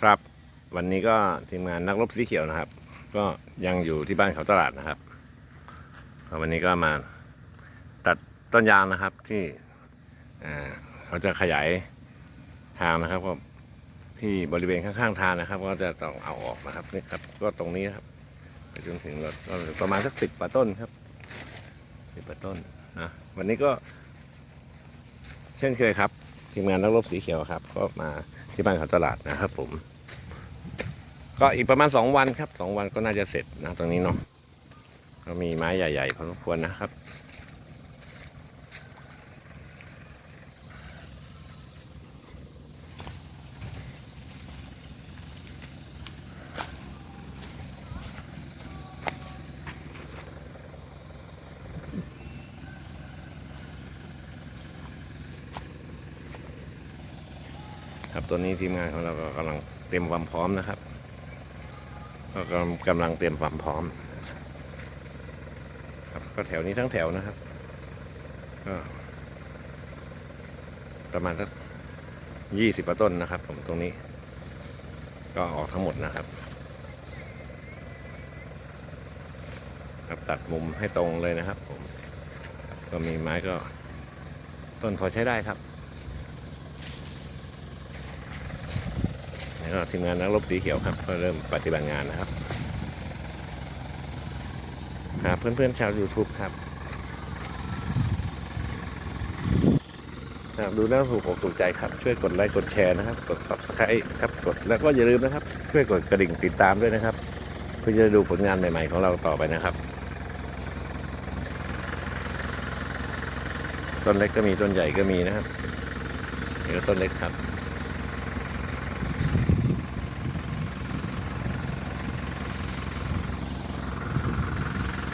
ครับ วันนี้ก็ทีมงานนักรบสีเขียวนะครับ ก็ยังอยู่ที่บ้านเขาตลาดนะครับ วันนี้ก็มาตัดต้นยางนะครับที่เขาจะขยายทางนะครับก็ที่บริเวณข้างๆทางนะครับ ก็จะต้องเอาออกนะครับนี่ครับ ก็ตรงนี้ครับไปจนถึงรถประมาณสักสิบกว่าต้นครับสิบกว่าต้นนะวันนี้ก็ เช่นเคยครับ ทีมงานนักรบสีเขียวครับ ก็มาที่บ้านเขาตลาดนะครับผม ก็อีกประมาณสองวันครับสองวันก็น่าจะเสร็จนะตรงนี้เนาะก็มีไม้ใหญ่ๆพอสมควรนะครับ ครับตัวนี้ทีมงานของเราก็กำลังเตรียมความพร้อมนะครับก็กำลังกำลังเตรียมความพร้อม ครับก็แถวนี้ทั้งแถวนะครับก็ประมาณสักยี่สิบต้นนะครับ ผมตรงนี้ ก็ออกทั้งหมดนะครับครับตัดมุมให้ตรงเลยนะครับ ผม ก็มีไม้ก็ต้นพอใช้ได้ครับ แล้วก็ทีมงานนักรบสีเขียวครับ ก็เริ่มปฏิบัติงานนะครับ หาเพื่อนๆชาว YouTube ครับครับดูแล้วถูกอกถูกใจครับ ช่วยกดไลค์กดแชร์นะครับ กด subscribe ครับกดแล้วก็อย่าลืมนะครับ ช่วยกดกระดิ่งติดตามด้วยนะครับ เพื่อจะด้ดูผลงานใหม่ๆของเราต่อไปนะครับ ต้นเล็กก็มีต้นใหญ่ก็มีนะครับนี่ก็ต้นเล็กครับ